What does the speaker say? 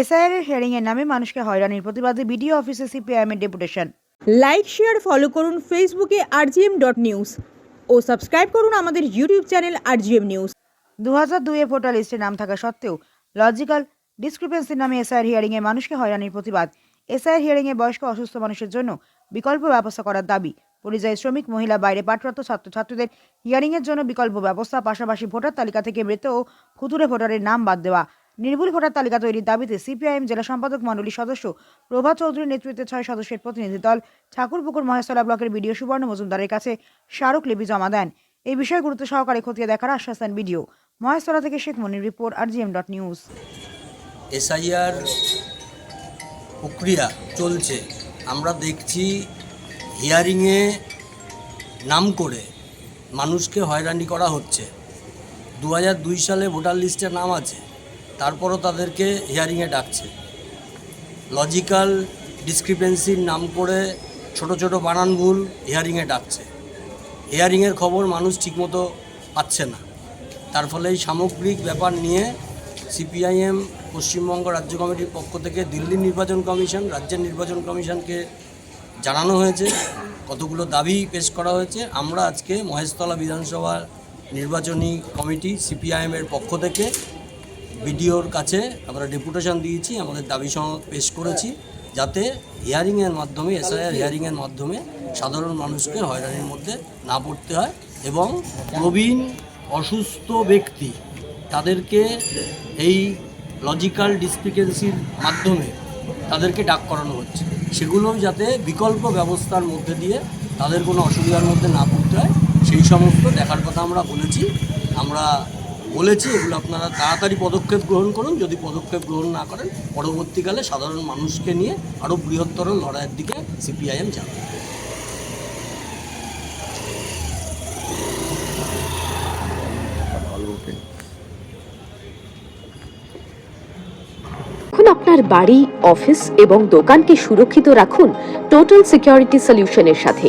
SIR এর hearing এর নামে মানুষকে হয়রানির প্রতিবাদে বিডিও অফিসে সিপিআইএম এর ডেপুটেশন লাইক শেয়ার ফলো করুন ফেসবুকে আরজিএম ডট নিউজ ও সাবস্ক্রাইব করুন আমাদের ইউটিউব চ্যানেল আরজিএম নিউজ দু হাজার দুইয়ে ভোটার লিস্টে নাম থাকা সত্ত্বেও লজিক্যাল ডিসক্রিপেন্সির নামে এসআইআর হিয়ারিং এ মানুষকে হয়রানির প্রতিবাদ। এসআইআর হিয়ারিং এ বয়স্ক অসুস্থ মানুষের জন্য বিকল্প ব্যবস্থা করার দাবি। পরিযায়ী শ্রমিক, মহিলা, বাইরে পাঠরত ছাত্রছাত্রীদের হিয়ারিং এর জন্য বিকল্প ব্যবস্থা, পাশাপাশি ভোটার তালিকা থেকে মৃত ও খুতুরে ভোটারের নাম বাদ দেওয়া। নির্ভুল ভোটার তালিকা তৈরির দাবিতে সিপিআইএম জেলা সম্পাদক মণ্ডলীর সদস্য প্রভা চৌধুরীর নেতৃত্বে ছয় সদস্যের প্রতিনিধি দল ঠাকুরপুকুর মহেশতলা ব্লকের বিডিও সুবর্ণ মজুমদারের কাছে স্মারকলিপি জমা দেন। এই বিষয়ে গুরুত্ব সহকারে খতিয়ে দেখার আশ্বাস দেন বিডিও। মহেশতলা থেকে Sheikh Monir report, RGM dot news. SIR প্রক্রিয়া চলছে। আমরা দেখছি হিয়ারিংয়ে নাম করে মানুষকে হয়রানি করা হচ্ছে। দু সালে ভোটার লিস্টে নাম আছে। তারপরও তাদেরকে হিয়ারিংয়ে ডাকছে। লজিক্যাল ডিসক্রিপেন্সির নাম করে ছোট ছোট বানান ভুল হিয়ারিংয়ে ডাকছে। হিয়ারিংয়ের খবর মানুষ ঠিকমতো পাচ্ছে না। তার ফলে এই সামগ্রিক ব্যাপার নিয়ে সিপিআইএম, পশ্চিমবঙ্গ রাজ্য কমিটির পক্ষ থেকে দিল্লি নির্বাচন কমিশন, রাজ্যের নির্বাচন কমিশনকে জানানো হয়েছে। কতগুলো দাবি পেশ করা হয়েছে। আমরা আজকে মহেশতলা বিধানসভা নির্বাচনী কমিটি সিপিআইএমের পক্ষ থেকে বিডিওর কাছে আমরা ডেপুটেশন দিয়েছি, আমাদের দাবি সহ পেশ করেছি যাতে হিয়ারিংয়ের মাধ্যমে এসআইআর হিয়ারিংয়ের মাধ্যমে সাধারণ মানুষকে হয়রানির মধ্যে না পড়তে হয় এবং প্রবীণ অসুস্থ ব্যক্তি তাদেরকে এই লজিক্যাল ডিসপিকেন্সির মাধ্যমে তাদেরকে ডাক করানো হচ্ছে। সেগুলো যাতে বিকল্প ব্যবস্থার মধ্যে দিয়ে তাদের কোনো অসুবিধার মধ্যে না পড়তে হয়, সেই সমস্ত দেখার কথা আমরা বলেছি। আমরা বলেছি এগুলো আপনারা তাড়াতাড়ি পদক্ষেপ গ্রহণ করুন, যদি পদক্ষেপ গ্রহণ না করেন, পরবর্তীকালে সাধারণ মানুষকে নিয়ে আরও বৃহত্তর লড়াইয়ের দিকে সিপিআইএম যাবে। আপনার বাড়ি, অফিস এবং দোকানকে সুরক্ষিত রাখুন টোটাল সিকিউরিটি সলিউশনের সাথে।